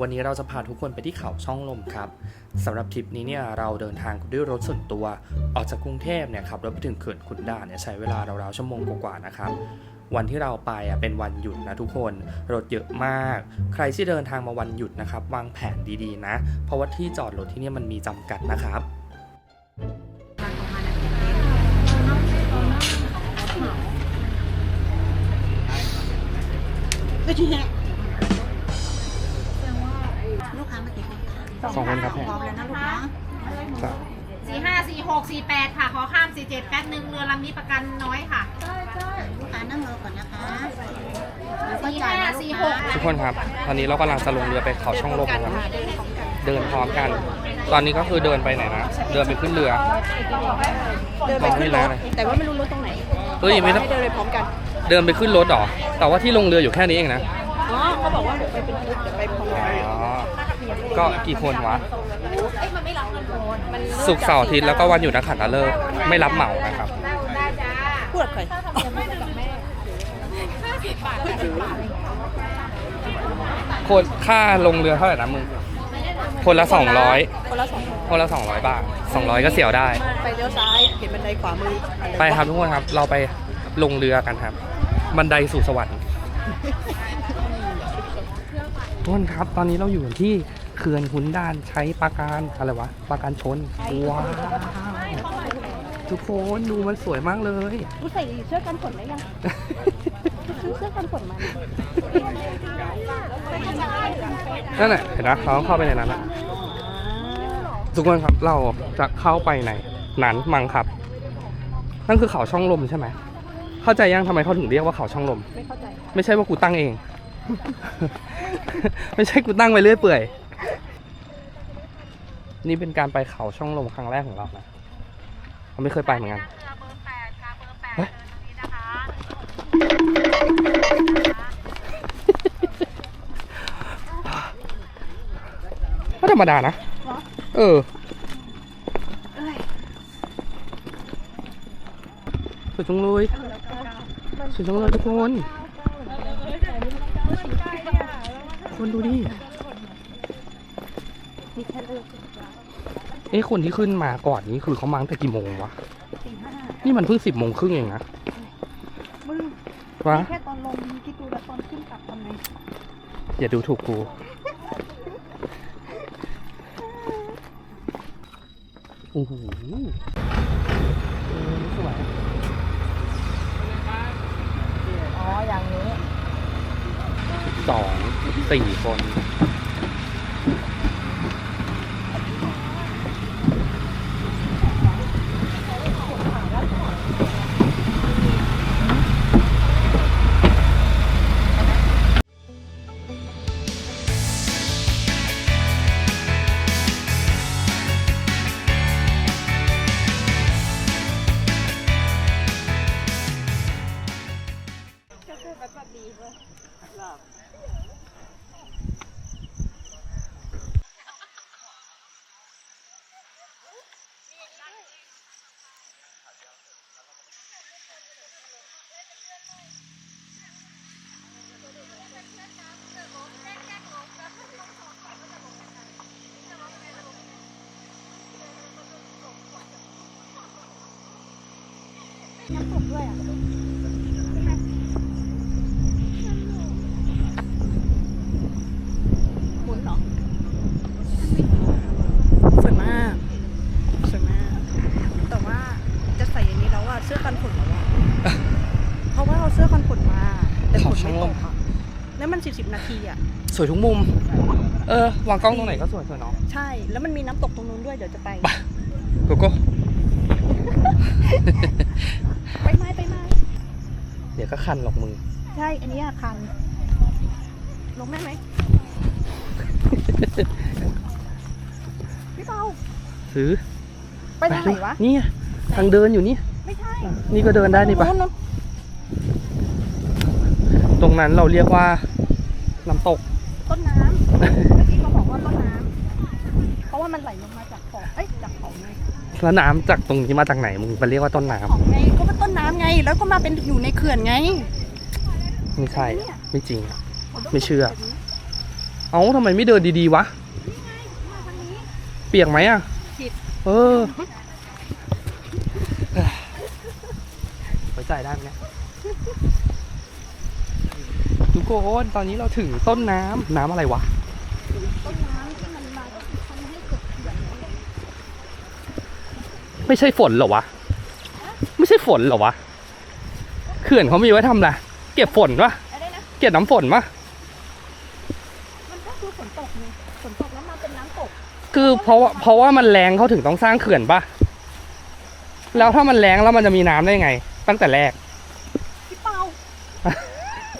วันนี้เราจะพาทุกคนไปที่เขาช่องลมครับสำหรับทริปนี้เนี่ยเราเดินทางด้วยรถส่วนตัว ออกจากกรุงเทพเนี่ยขับรถไปถึงเขื่อนขุนด่านเนี่ยใช้เวลาราวๆชั่วโมงกว่าๆนะครับวันที่เราไปอะเป็นวันหยุดนะทุกคนรถเยอะมาก ใครที่เดินทางมาวันหยุดนะครับ วางแผนดีๆนะ เพราะว่าที่จอดรถที่นี่มันมีจำกัดนะครับก็ที่เนี่ สองคนครับพร้อมแล้วนะลูกนะสี่ห้าสี่หกสี่แปดค่ะ ขอข้ามสี่เจ็ดแป๊บหนึ่งเรือลำนี้ประกันน้อยค่ะลูกค้านั่งรอก่อนนะคะแล้วก็สี่จ่ายห้านะลูสี่กหค้ากทุกคนครับ ตอนนี้เรากำลังจะลงเรือไปเขาช่องลมนะครับ เดินพร้อมกัน ตอนนี้ก็คือเดินไปไหนนะ เดินไปขึ้นเรือ เดินไปขึ้นรถแต่ว่าไม่รู้รถตรงไหนเฮ้ยไม่ต้อง ให้เดินไปพร้อมกัน เดินไปขึ้นรถเหรอ แต่ว่าที่ลงเรืออยู่แค่นี้เองนะ อ๋อเขาบอกว่าเดี๋ยวไปเป็นกรุ๊ปเดี๋ยวไปพร้อมกัน อ๋อ ก็กี่คนวะเอ้ยมันไม่รับเงินโอนมันศุกร์เสาร์อาทิตย์แล้วก็วันหยุดนักขัตฤกษ์ไม่รับเหมานะครับพูดกับใครคนค่าลงเรือเท่าไหร่นะมึง คนละ 200 คนละสองคนละ 200 บาท 200 ก็เสียวได้ ไปเลี้ยวซ้ายเห็นบันไดขวามืออะไปครับทุกคนครับ เราไปลงเรือกันครับ บันไดสู่สวรรค์ทุกคนครับ ตอนนี้เราอยู่ที่ เขื่อนขุนด่านใช้ปราการอะไรวะปราการชนว้าวทุกคนดูมันสวยมากเลยกูใส่เสื้อกันฝนได้ยังซื้อเสื้อกันฝนมานั่นแหละเห็นนะเราต้องเข้าไปในนั้นนะทุกคนครับเราจะเข้าไปในนั้นมังครับ นั่นคือเขาช่องลมใช่ไหมเข้าใจยังทำไมเขาถึงเรียกว่าเขาช่องลม ไม่เข้าใจ ไม่ใช่ว่ากูตั้งเอง ไม่ใช่กูตั้งไปเรื่อยเปื่อย นี่เป็นการไปเขาช่องลมครั้งแรกของเรานะเราไม่เคยไปเหมือนกันเฮ้ยก็ธรรมดานะ เออสวยจังเลยสวยจังเลยทุกคน คนดูดิเอ้ คนที่ขึ้นมาก่อนนี้คือเขามาตั้งแต่กี่โมงวะนี่มันเพิ่งสิบโมงครึ่งเองนะมึงวะแค่ตอนลงมีคิดดูแล้วตอนขึ้นกลับทำไงอย่าดูถูกกูโอ้โหเออสวยอ๋ออย่างนี้สองสี่คนน้ สวยทุกมุม เออวางกล้องตรงไหนก็สวยสวยเนาะใช่ แล้วมันมีน้ำตกตรงนู้นด้วยเดี๋ยวจะไป ไปโกโก้ ไปไหมไปไหมเดี๋ยวก็คันหรอกมึงใช่ อันนี้อาคารลงได้ไหมพี่เปาซื้อไปทางไหนวะ นี่ไงทางเดินอยู่นี่ ไม่ใช่ นี่ก็เดินได้นี่ปะโน่นตรงนั้นเราเรียกว่าน้ำตก ต้นน้ำเมื่อกี้เขาบอกว่าต้นน้ำเพราะว่ามันไหลลงมาจากเขาเอ้ยจากเขาไงแล้วน้ำจากตรงนี้มาจากไหนมึงไปเรียกว่าต้นน้ของไงก็เป็นต้นน้ำไง แล้วก็มาเป็นอยู่ในเขื่อนไงำไม่ใช่ไม่จริง ไม่เชื่อ เอ้าทำไมไม่เดินดีๆวะ เปียกไหมอะผิด เออ ไว้ใจได้ไหมเนี่ย ทุกคนตอนนี้เราถึงต้นน้ำน้ำอะไรวะต้นน้ำที่มันมาก็คือทำให้เกิดเขื่อนไม่ใช่ฝนเหรอวะ ไม่ใช่ฝนเหรอวะเขื่อนเขามีไว้ทำอะไรเก็บฝนปะอะไรนะเก็บน้ำฝนปะมันก็คือฝนตกไงฝนตกแล้วมาเป็นน้ำตกคือเพราะว่าเพราะว่ามันแรงเขาถึงต้องสร้างเขื่อนปะแล้วถ้ามันแรงแล้วมันจะมีน้ำได้ไง ตั้งแต่แรกพี่เปา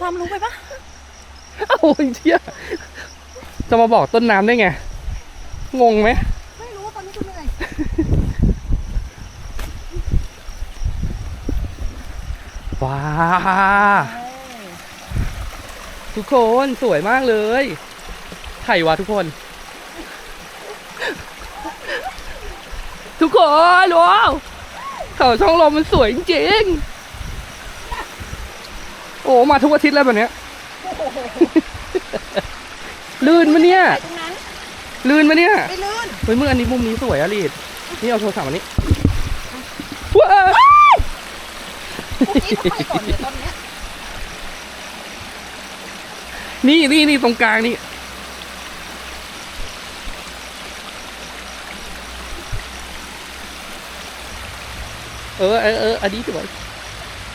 ความรู้ไปปะ เอ้าไอ้เชี่ยจะมาบอกต้นน้ำได้ไง งงไหมไม่รู้ตอนนี้คุณเหนื่อยว้าทุกคนสวยมากเลยไถ่วะทุกคน ทุกคนว้าวเขาช่องลมมันสวยจริงๆโอ้มาทุกอาทิตย์แล้วแบบเนี้ย ลื่นมะเนี่ย ตรงนั้นลื่นมะเนี่ย ไม่ลื่นเฮ้ยมึงอันนี้มุมนี้สวยอะลีด นี่เอาโทรศัพท์มานี้ว้าวพวกนี้ทำไมก่อนเนี่ยตอนเนี้ยนี่นี่นี่ตรงกลางนี่ เออเออเอออันนี้สวย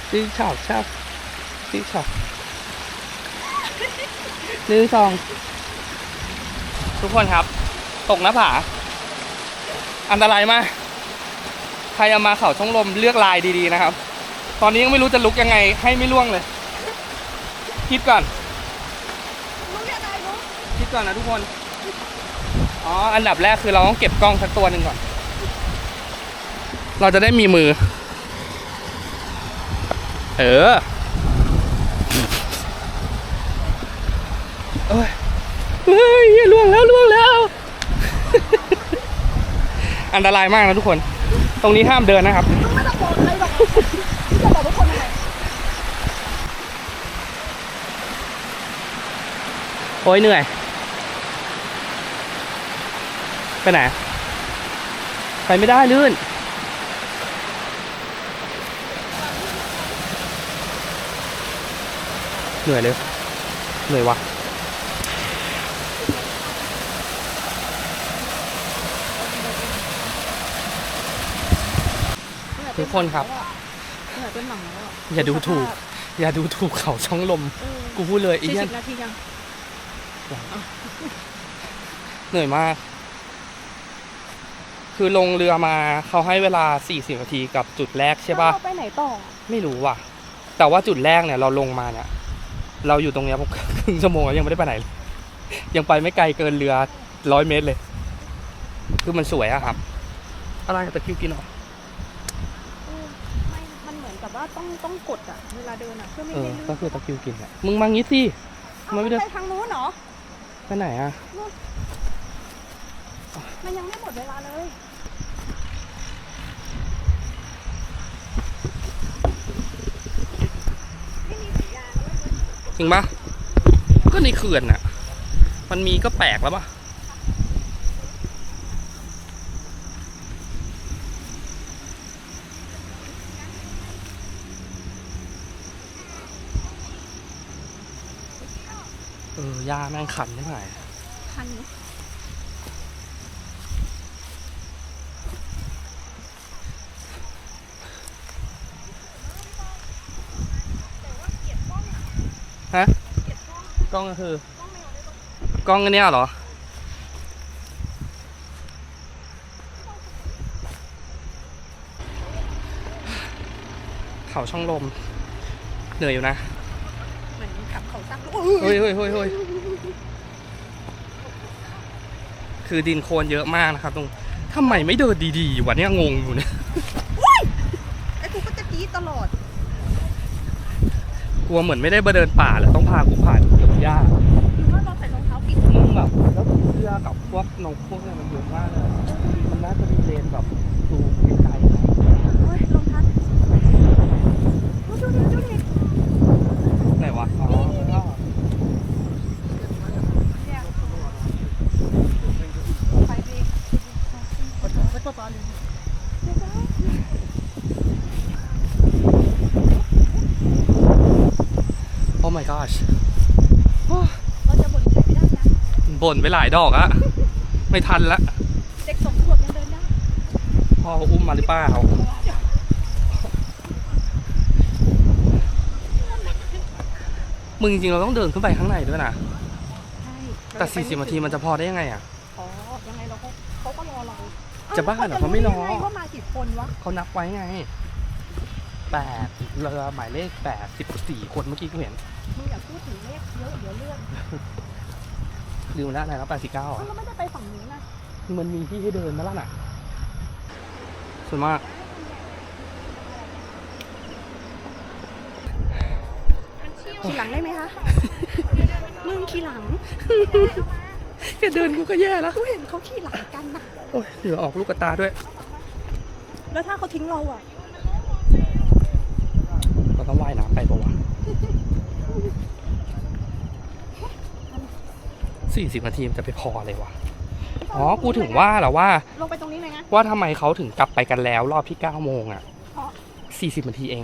ซื้อชอบชอบซื้อชอบ หนึ่งสอง ทุกคนครับ ตกหน้าผา อันตรายมาก ใครเอามาเขาช่องลมเลือกลายดีๆนะครับ ตอนนี้ยังไม่รู้จะลุกยังไง ให้ไม่ล่วงเลย คิดก่อนรู้ยังไงรู้คิดก่อนนะทุกคน อ๋อ อันดับแรกคือเราต้องเก็บกล้องสักตัวหนึ่งก่อน เราจะได้มีมือ เออ เอ้ยเฮ้ยล่วงแล้วล่วงแล้ว อันตรายมากนะทุกคน ตรงนี้ห้ามเดินนะครับ ไม่ต้องบอกใครหรอกพี่จะบอกทุกคนทำไมโอ้ยเหนื่อย ไปไหน ไปไม่ได้ลื่น เหนื่อยเลย เหนื่อยวะ ทุกคนครับ เหนื่อยเป็นหนังแล้วอะอย่าดูถูก อย่าดูถูกเขาช่องลม เออกูพูดเลยไอ้สี่เหี้ยสิบนาทียัง เหนื่อยมาก คือลงเรือมาเขาให้เวลา 40 นาทีกับจุดแรกใช่ปะเราไปไหนต่อ ไม่รู้ว่ะ แต่ว่าจุดแรกเนี่ยเราลงมาเนี่ย เราอยู่ตรงเนี้ยผม ครึ่งชั่วโมงแล้วยังไม่ได้ไปไหนเลย ยังไปไม่ไกลเกินเรือร้อยเมตรเลย คือมันสวยอะครับ อะไรตะคริวกินเหรอเออไม่มันเหมือนกับ ว่าต้องต้องกดอะเวลาเดินอะเพื่อไม่เออให้ลื่นก็คือตะคริวกินอะมึงมางี้สิ เอามันไม่ได้ ไปทางนู้นเหรอไปไหนอะมันยังไม่หมดเวลาเลยจริงปะก็ในเขื่อนอะมันมีก็แปลกแล้วปะ เออยาแม่งขันได้ไหมทันไหมฮะกล้องก็คือกล้องอันเนี้ยเหรอ เขาช่องลม เหนื่อยอยู่นะเหมือนกับ เขาซักเฮ้ยเฮ้ยเฮ้ยเฮ้ยคือดินโคลนเยอะมากนะครับตรงทำไมไม่เดินดีๆวะเนี่ยงงอยู่เนี่ยไอ้กูก็จะกรี๊ดตลอด กลัวเหมือนไม่ได้มาเดินป่าเลยต้องพากูผ่านเกี่ยวหญ้าหรือว่าเราใส่รองเท้าปิดมึงแบบแล้วเสื้อกับพวกนงพวกเนี่ยมันเยอะมากเลยมันน่าจะมีเลนแบบดูไกลๆนะ เฮ้ยรองเท้าดูดิดูดิ ไหนวะอ๋อ เนี่ย my gosh เราจะบ่นใครไม่ได้นะบ่นไปหลายดอกอะไม่ทันละเด็กสองขวบยังเดินได้พ่ออุ้มมาหรือเปล่ามึงจริงๆเราต้องเดินขึ้นไปข้างในด้วยนะใช่แต่ 40นาทีมันจะพอได้ยังไงอะอ๋อยังไงเราก็เขาก็รอเราจะบ้าเหรอเขาไม่รอได้ว่ามากี่คนวะเขานับไว้ไงแปดเรือหมายเลขแปดสิบสี่คนเมื่อกี้กูเห็นมึงอย่า พูดถึงเลขเยอะเดี๋ยวเลื่อนลืมแล้วอะไรแล้วแปดสิบเก้าเอ้าเราไม่ได้ไปฝั่งนู้นนะมันมีที่ให้เดินมาแล้วน่ะ ส่วนมาก ขี่หลังได้ไหมคะ มึงขี่หลังแค่เดินกูก็แย่แล้ว กูเห็นเขาขี่หลังกันนะโอ้ยเหลือออกลูกกระตาด้วย แล้วถ้าเขาทิ้งเราอะ เราต้องว่ายน้ำไปปะวะ สี่สิบนาทีมันจะไปพอเลยวะอ๋อ กูถึงว่าแหละว่า ลงไปตรงนี้เลยนะ ว่าทำไมเขาถึงกลับไปกันแล้ว รอบที่เก้าโมงอะเพราะ สี่สิบนาทีเอง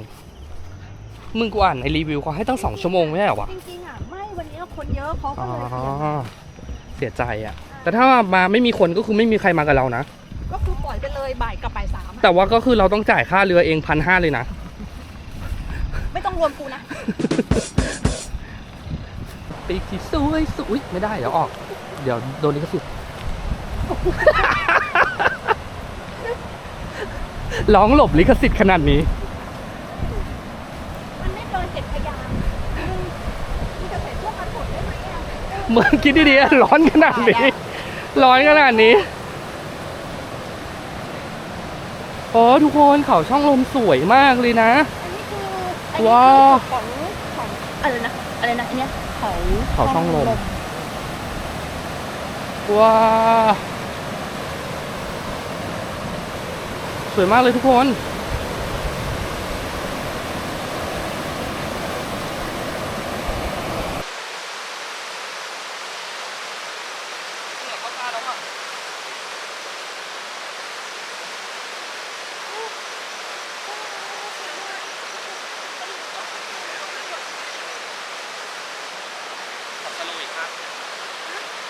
มึงกูอ่านในรีวิวเขาให้ตั้งสองชั่วโมงไม่ใช่เหรอวะจริงๆอะไม่วันนี้คนเยอะเขาอ๋ก็อเลยเปลี่ยนเสียใจอะ แต่ถ้ามาไม่มีคนก็คือไม่มีใครมากับเรานะ ก็คือปล่อยไปเลยบ่ายกับบ่ายสามอะแต่ว่าก็คือเราต้องจ่ายค่าเรือเองพันห้าเลยนะ ไม่ต้องรวมกูนะ ปีกที่สวยสวยไม่ได้เดี๋ยวออก เดี๋ยวโดนลิขสิทธิ์ร้องหลบลิขสิทธิ์ขนาดนี้ มันไม่เกินเจ็ดพยางค์มึงมึงจะใส่เสื้อกันฝนได้ไหมอะมึงคิดดีๆร้อนขนาดนี้ ร้อนขนาดนี้โอ้ทุกคนเขาช่องลมสวยมากเลยนะ อันนี้คืออันนี้ว้าวคือของของอะไรนะอะไรนะอันเนี้ย เขาเขาช่องลมว้าสวยมากเลยทุกคน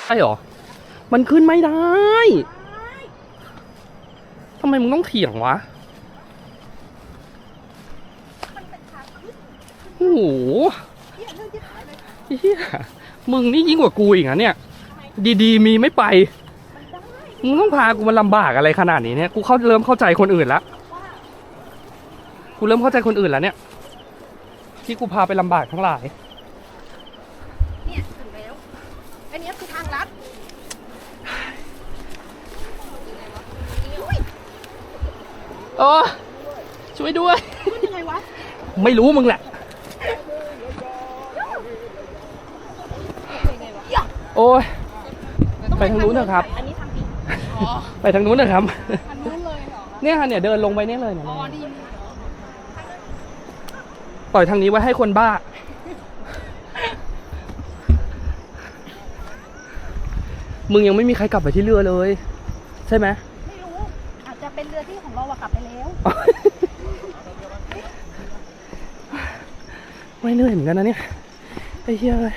ใช่เหรอ มันขึ้นไม่ได้ ทำไมมึงต้องเถียงวะ โอ้โหเฮียมึงนี่ยิ่งกว่ากูอีกนะเนี่ย ดีๆ มีไม่ไป มึงต้องพากูมาลำบากอะไรขนาดนี้เนี่ย กูเข้าเริ่มเข้าใจคนอื่นละกูเริ่มเข้าใจคนอื่นแล้วเนี่ย ที่กูพาไปลำบากทั้งหลายเนี่ยถึงแล้ว อันเนี้ยคือทางลัด เออช่วยด้วยขึ้นยังไงวะไม่รู้มึงแหละ โอ้ย ไปทางนู้นเถอะครับ อันนี้ทางผิดไปทางนู้นนะครับ ทางนู้นเลยเหรอเนี่ยค่ะเนี่ยเดินลงไปเนี่ยเลยเนี่ยอ๋อดี ปล่อยทางนี้ไว้ให้คนบ้า มึงยังไม่มีใครกลับไปที่เรือเลย ใช่ไหม ไปแล้วไม่เหนื่อยเหมือนกันนะเนี่ยไอ้เหี้ยเลย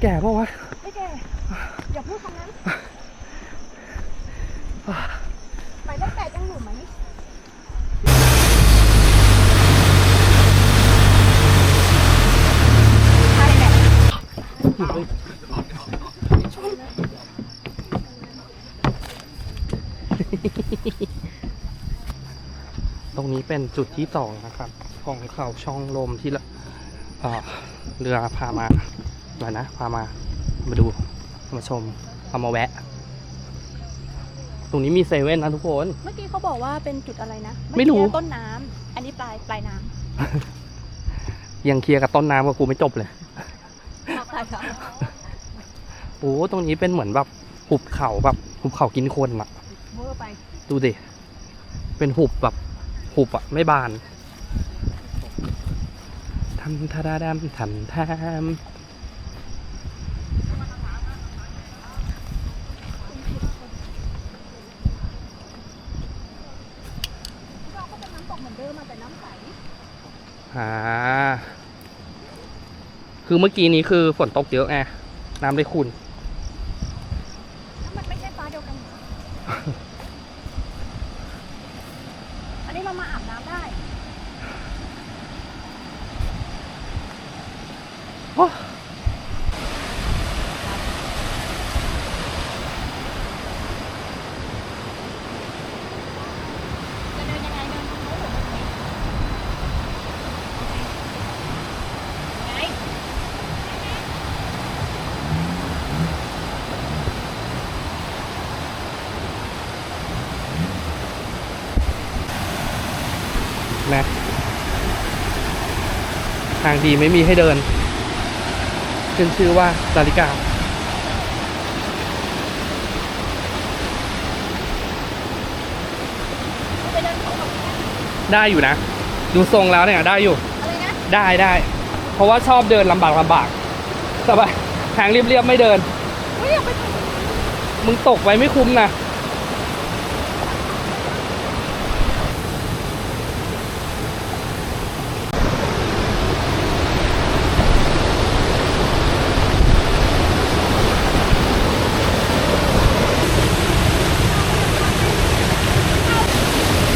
แก่ปะวะไม่แกอย่าพูดคำนั้นไปตั้งแต่ยังหนุ่มไหมใช่แหละ ต รงนี้เป็นจุดที่สองนะครับ ของเขาช่องลมที่ละเอ่อเรือพามาหน่อยนะพามามาดูมาชมเอามาแวะ ตรงนี้มีเซเว่นนะทุกคน เมื่อกี้เขาบอกว่าเป็นจุดอะไรนะไม่รู้เอกี้ต้นน้ำอันนี้ปลายปลายน้ำยังเคลียร์กับต้นน้ำกับกูไม่จบเลยปลายน้โอ้ตรงนี้เป็นเหมือนแบบหุบเขาแบบหุบเขากินคนอะำเวอร์ไปดูดิเป็นหุบแบบ หุบอะไม่บานทำทาดาดามทำทามเราก็เป็นน้ำตกเหมือนเดิมอะแต่น้ำใสอ่า คือเมื่อกี้นี้คือฝนตกเยอะไงน้ำได้คุณ ถ้ามันไม่ใช่ฟ้าเดียวกันเหรอ อัน นี้เรามาอาบน้ำได้จะเดินยังไงเดินตรงนู้นหรือตรงนี้ไง นะทาง ดีไม่มีให้เดิน ขึ้นชื่อว่าลาลิกาไปเดินเขากับได้อยู่นะ ดูทรงแล้วเนี่ยได้อยู่อะไรนะได้ได้ เพราะว่าชอบเดินลำบากลำบากสบายทางเรียบๆไม่เดินไม่อยากไปถึงมึงตกไว้ไม่คุ้มนะ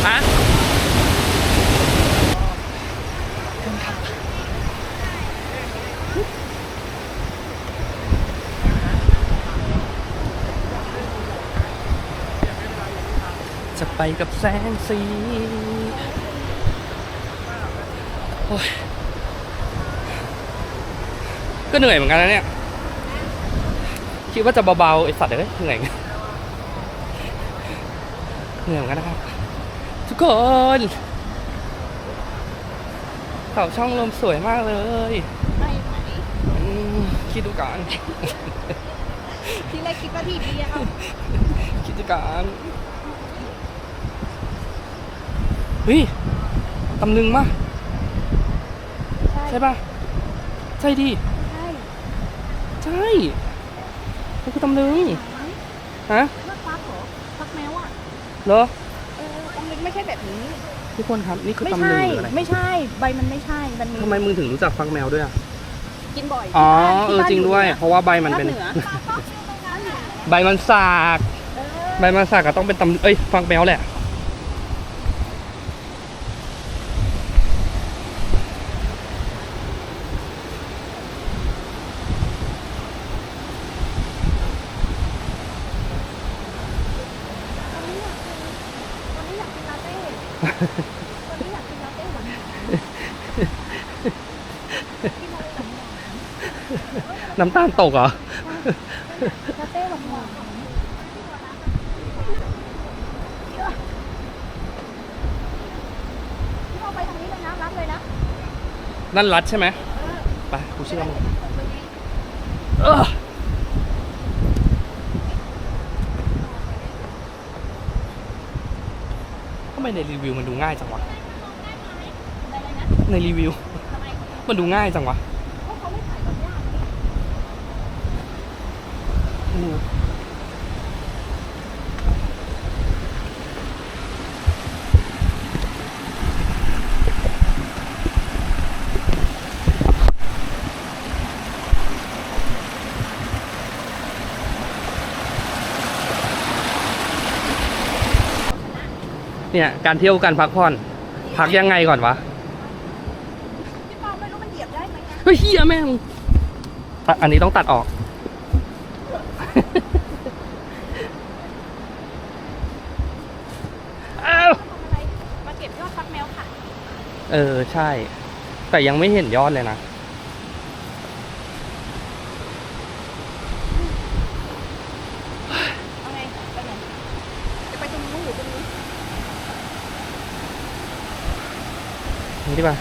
ฮะ จะไปกับแสงสีโอ้ยก็เหนื่อยเหมือนกันนะเนี่ย คิดว่าจะเบาๆไอสัตว์เอ้ยเหนื่อยเหนื่อยเหมือนกันนะครับ ทุกคนเขาช่องลมสวยมากเลยไปไหนอืมคิดดูก่อน ที่แรกคิดว่าที่เดียวคิดดูก่อน เฮ้ยตำลึงมะใช่ใช่ปะใช่ดิใช่ใช่นี่คือตำลึงฮะเลือกฟักเหรอฟักแมวอะเหรอเออตำลึงไม่ใช่แบบนี้ทุกคนครับนี่คือไม่ตำลึใช่งหรืออะไรไม่ใช่ใบมันไม่ใช่มันมีทำไมมึงถึงรู้จักฟักแมวด้วยอะกินบ่อยอ๋อที่เอบ้านอจริงด้วยที่เพราะว่าใบมันบ้านเป็นเหนือใบมันสากเออใบมันสากก็ต้องเป็นตำเอ้ยฟักแมวแหละ วันนี้อยากกินลาเต้วันนี้อยากกินลาเต้หวานๆกินอะไรหวาน น้ำตาลตกเหรอๆลาเต้หวานๆที่เอาไปทางนี้เลยนะรับเลยนะนั่นรัดใช่ไหมไปกูเชื่อมึงเออทำไมในรีวิวมันดูง่ายจังวะ ในรีวิว มันดูง่ายจังวะ เนี่ยการเที่ยวการพักผ่อน พักยังไงก่อนวะพี่ปอไม่รู้มันเหยียบได้ไหมนะเฮ้ยเฮียแม่งตัดอันนี้ต้องตัดออก อ้าวทำอะไรมาเก็บยอดฟักแมวค่ะ เออใช่ แต่ยังไม่เห็นยอดเลยนะ เอาไง ไปไหน จะไปตรงนู้นหรือตรงนี้ นี่ดีกว่า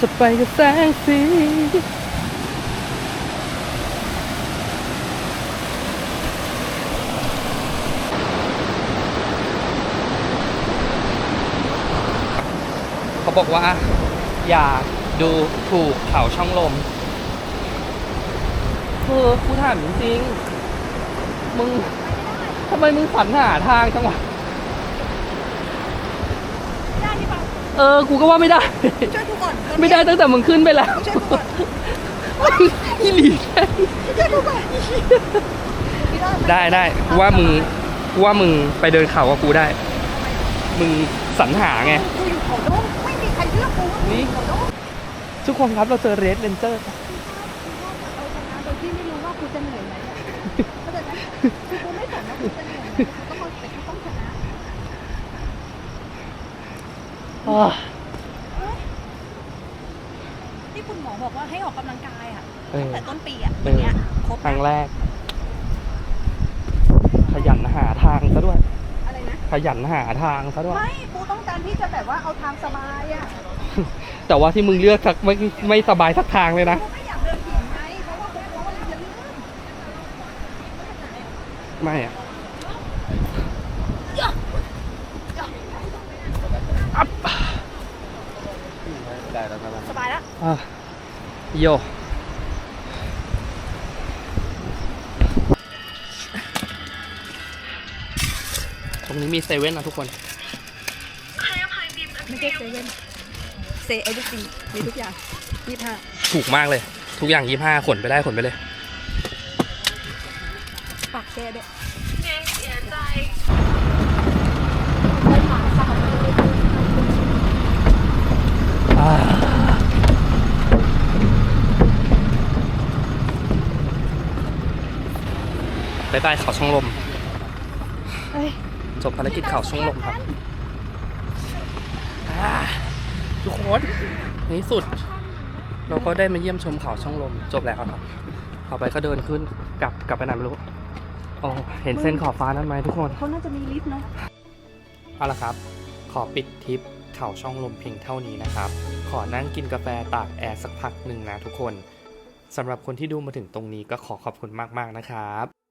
จะไปกับแสงสีเขาบอกว่า อย่าดูถูกเขาช่องลม เออกูถามจริงๆมึงทำไมมึงสรรหาทางจังวะได้หรือเปล่าเออ กูก็ว่าไม่ได้ ช่วยกูก่อนไม่ได้ตั้งแต่มึงขึ้นไปแล้วช่วยกูก่อนอีหลีแค่ช่วยกูก่อนไม่ได้ได้ได้กูว่ามึงกูว่ามึงไปเดินเขากับกูได้ มึงสรรหาไง กูอยู่เขาโดงไม่มีใครเลือกกูนี่เขาโดงทุกคนครับเราเจอเรดเ a นเจอร์ เอาชนะโดยที่ไม่รู้ว่ากู จะเหนื่อยไหมอะเข้าใจไหมคือกูไม่สนว่ากูจะเหนื่อยไหมกูต้องเอาแต่กูต้องชนะที่คุณหมอบอกว่าให้ออกกำลังกายอะเออแต่ต้นปีอะวันเนี้ยครบครั้งแรก ขยันหาทางซะด้วย อะไรนะ ขยันหาทางซะด้วย ไม่กูต้องการที่จะแบบว่าเอาทางสบายอะแต่ว่าที่มึงเลือกสักไม่ไม่สบายสักทางเลยนะ กูไม่อยากเดินผิดไงเพราะว่ากูกลัวว่ามันจะลื่น ไม่อะได้แล้วสบายแล้วอะโยตรงนี้มีเซเว่นนะทุกคนไม่ใช่เซเว่นเซเอเวอร์ซีมีทุกอย่างยี่ห้าถูกมากเลย ทุกอย่างยี่ห้าขนไปได้ขนไปเลย ปากแช่ด้วยบายบายเขาช่องลมเฮ้ยจบภารกิจเขาช่องลมครับอ่าทุกคนในที่สุด เราก็ได้มาเยี่ยมชมเขาช่องลม จบแล้วครับต่อไปก็เดินขึ้นกลับกลับไปไหนไม่รู้โอ้เห็นเส้นขอบฟ้านั้นไหมทุกคน เขาน่าจะมีลิฟต์เนาะ เอาละครับ ขอปิดทริปเขาช่องลมเพียงเท่านี้นะครับ ขอนั่งกินกาแฟตากแอร์สักพักหนึ่งนะทุกคนสำหรับคนที่ดูมาถึงตรงนี้ก็ขอขอบคุณมากๆนะครับ